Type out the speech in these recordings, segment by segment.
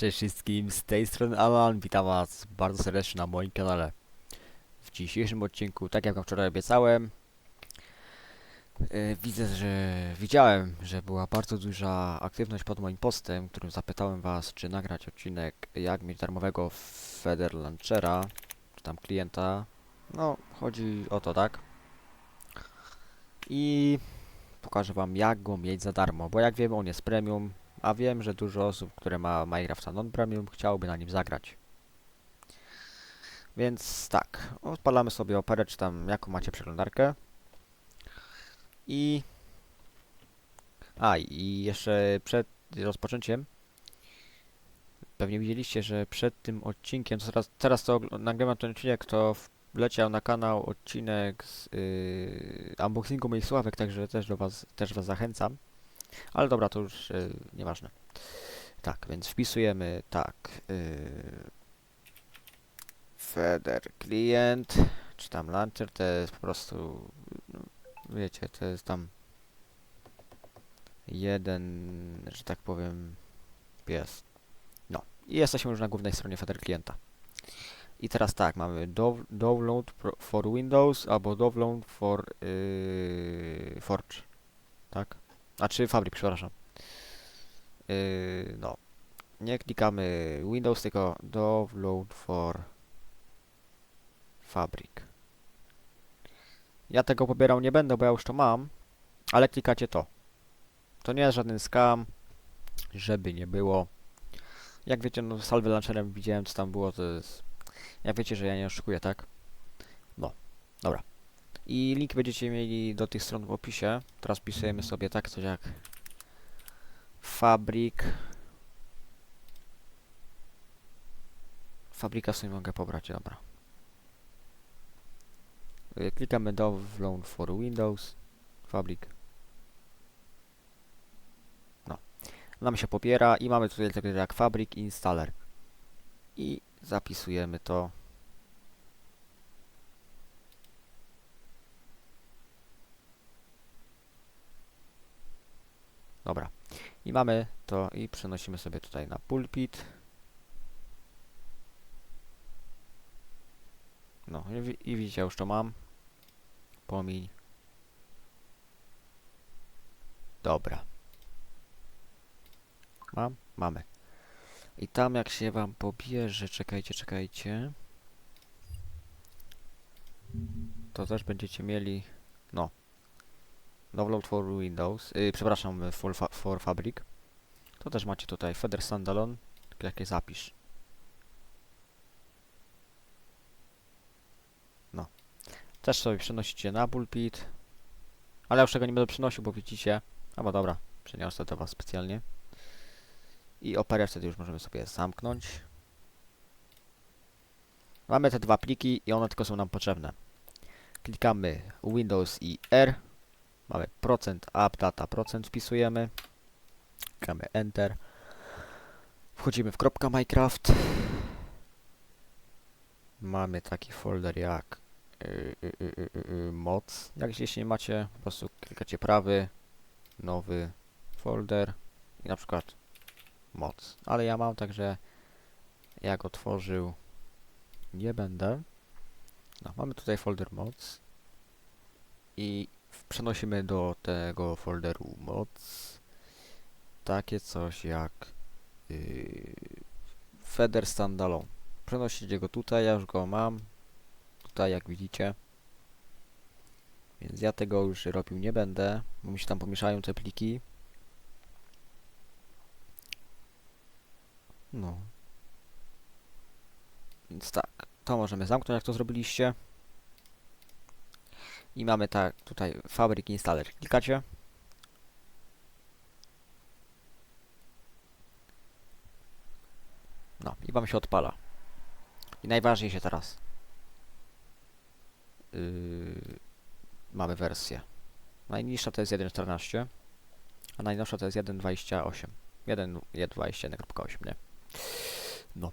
Cześć wszystkim, z tej strony Alan, witam was bardzo serdecznie na moim kanale. W dzisiejszym odcinku, tak jak wczoraj obiecałem, yy, widzę, że widziałem, że była bardzo duża aktywność pod moim postem, którym zapytałem was, czy nagrać odcinek, jak mieć darmowego Feder Launchera, czy tam klienta. No, chodzi o to, tak? I pokażę wam, jak go mieć za darmo, bo jak wiemy, on jest premium, a wiem, że dużo osób, które ma Minecrafta non-premium, chciałoby na nim zagrać. Więc tak, odpalamy sobie operę, czy tam jaką macie przeglądarkę. I... A, i jeszcze przed rozpoczęciem pewnie widzieliście, że przed tym odcinkiem, teraz, teraz to nagrywam ten odcinek, to wleciał na kanał odcinek z yy, unboxingu moich sławek, także też do was, też was zachęcam. Ale dobra, to już yy, nieważne. Tak, więc wpisujemy tak. Yy, Feder klient, czy tam launcher, to jest po prostu, no, wiecie, to jest tam jeden, że tak powiem, pies. No, i jesteśmy już na głównej stronie Feder klienta. I teraz tak, mamy dow- download for Windows albo download for yy, Forge. Tak? A czy Fabric, przepraszam. Yy, no. Nie klikamy Windows, tylko download for Fabric. Ja tego pobierał nie będę, bo ja już to mam, ale klikacie to. To nie jest żaden scam, żeby nie było. Jak wiecie, no salwy launcherem widziałem, co tam było, to jest... Jak wiecie, że ja nie oszukuję, tak? No, dobra. I link będziecie mieli do tych stron w opisie. Teraz wpisujemy sobie tak coś jak Fabrik. Fabryka sobie mogę pobrać, dobra. Y, Klikamy download for Windows. Fabrik. No. Nam się popiera i mamy tutaj takie jak Fabrik Installer. I zapisujemy to. Dobra. I mamy to i przenosimy sobie tutaj na pulpit. No i, i widzicie, już to mam. Pomiń. Dobra. Mam? Mamy. I tam jak się wam pobierze, czekajcie, czekajcie. To też będziecie mieli, no. Download for Windows, yy, przepraszam, for, fa for Fabric. To też macie tutaj Feder Standalone, jakie zapisz. No. Też sobie przenosicie na pulpit. Ale już tego nie będę przenosił, bo widzicie. Albo dobra, przeniosę to was specjalnie. I operę wtedy już możemy sobie zamknąć. Mamy te dwa pliki i one tylko są nam potrzebne. Klikamy Windows i R. Mamy procent up, data, procent wpisujemy. Klikamy Enter. Wchodzimy w kropka Minecraft. Mamy taki folder jak y, y, y, y, y, y, moc. Jak jeśli nie macie, po prostu klikacie prawy, nowy folder i na przykład moc. Ale ja mam, także jak otworzył nie będę. No, mamy tutaj folder moc i przenosimy do tego folderu moc takie coś jak yy, Feder Standalone. Przenosicie go tutaj, ja już go mam. Tutaj jak widzicie. Więc ja tego już robił nie będę, bo mi się tam pomieszają te pliki. No. Więc tak, to możemy zamknąć, jak to zrobiliście. I mamy tak, tutaj Fabric Installer. Klikacie. No, i wam się odpala. I najważniejsze teraz. Yy, mamy wersję. Najniższa to jest 1.14, a najnowsza to jest 1.28. 1.21.8, nie? No.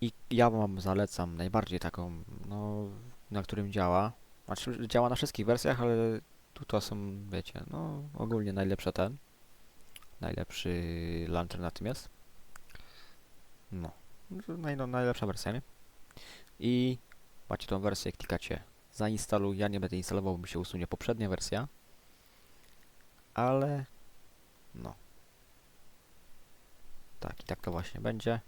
I ja wam zalecam najbardziej taką, no, na którym działa. Znaczy, działa na wszystkich wersjach, ale tu to są, wiecie, no, ogólnie najlepsze ten. Najlepszy launcher na tym jest. No. No Naj, no, najlepsza wersja, nie? I macie tą wersję, klikacie zainstaluj. Ja nie będę instalował, bo mi się usunie poprzednia wersja. Ale no. Tak, i tak to właśnie będzie.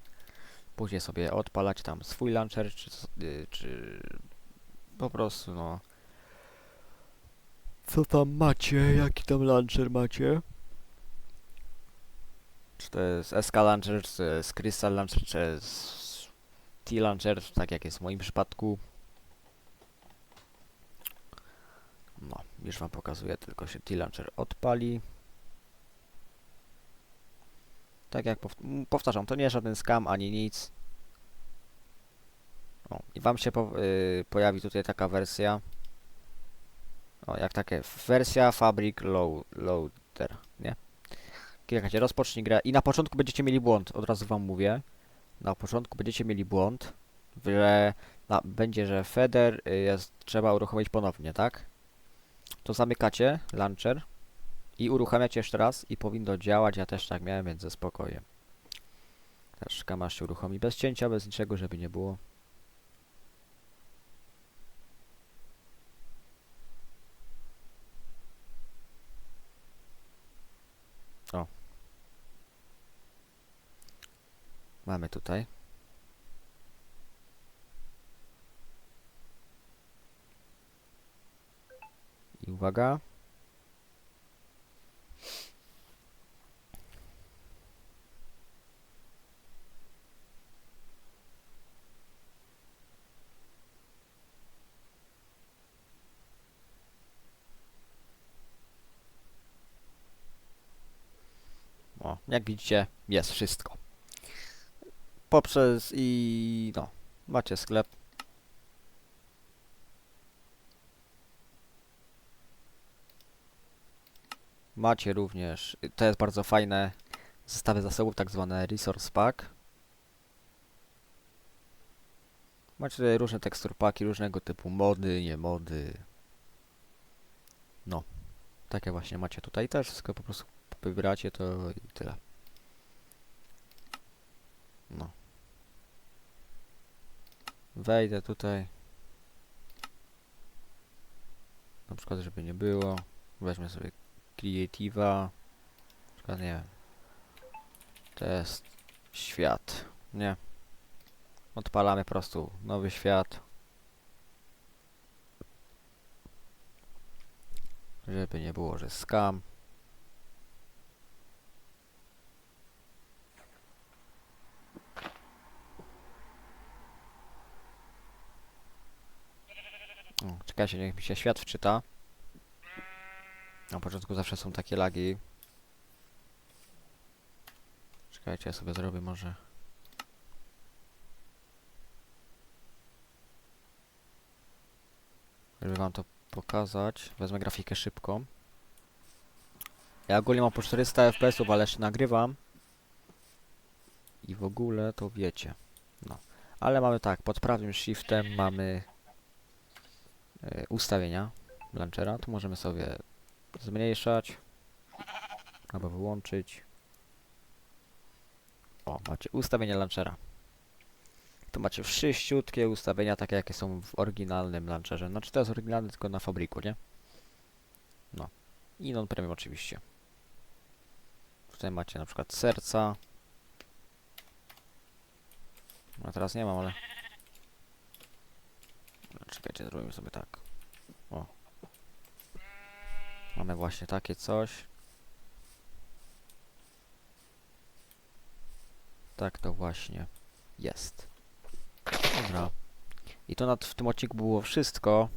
Później sobie odpalać tam swój launcher, czy, y, czy po prostu no. Co tam macie? Jaki tam launcher macie? Czy to jest SK Launcher, czy to jest Crystal Launcher, czy jest T-Launcher, tak jak jest w moim przypadku. No, już wam pokazuję, tylko się T-Launcher odpali. Tak jak powtarzam, to nie jest żaden scam ani nic. O, i wam się po y, pojawi tutaj taka wersja. O, jak takie wersja Fabric low Loader, nie? Klikacie rozpocznij grę i na początku będziecie mieli błąd, od razu wam mówię. Na początku będziecie mieli błąd, że na, będzie, że Feder y, jest trzeba uruchomić ponownie, tak? To zamykacie launcher i uruchamiacie jeszcze raz i powinno działać. Ja też tak miałem, więc ze spokojem. Czekam aż się uruchomi bez cięcia, bez niczego, żeby nie było. O. Mamy tutaj. I uwaga. O, jak widzicie, jest wszystko. Poprzez i no, macie sklep. Macie również, to jest bardzo fajne, zestawy zasobów, tak zwane Resource Pack. Macie tutaj różne teksturpaki, różnego typu mody, nie mody. No, takie właśnie macie tutaj też, wszystko po prostu wybracie to i tyle. No. Wejdę tutaj. Na przykład, żeby nie było. Weźmy sobie Creative'a. Na przykład, nie wiem. To jest świat. Nie. Odpalamy po prostu nowy świat. Żeby nie było, że scam. Czekajcie, niech mi się świat wczyta. Na początku zawsze są takie lagi. Czekajcie, ja sobie zrobię może. Żeby wam to pokazać, wezmę grafikę szybką. Ja ogólnie mam po 400 fps, ale jeszcze nagrywam. I w ogóle to wiecie. No. Ale mamy tak, pod prawym shiftem mamy ustawienia launchera. Tu możemy sobie zmniejszać albo wyłączyć. O, macie ustawienia launchera. Tu macie wszyściutkie ustawienia, takie jakie są w oryginalnym launcherze. Znaczy to jest oryginalny tylko na fabryku, nie? No. I non-premium oczywiście. Tutaj macie na przykład serca. No teraz nie mam, ale... Czekajcie, zrobimy sobie tak. O. Mamy właśnie takie coś. Tak to właśnie jest. Dobra. I to na, w tym odcinku było wszystko.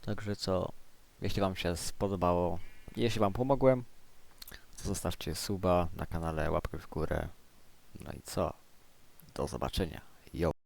Także co? Jeśli wam się spodobało, jeśli wam pomogłem, zostawcie suba na kanale, łapkę w górę. No i co? Do zobaczenia.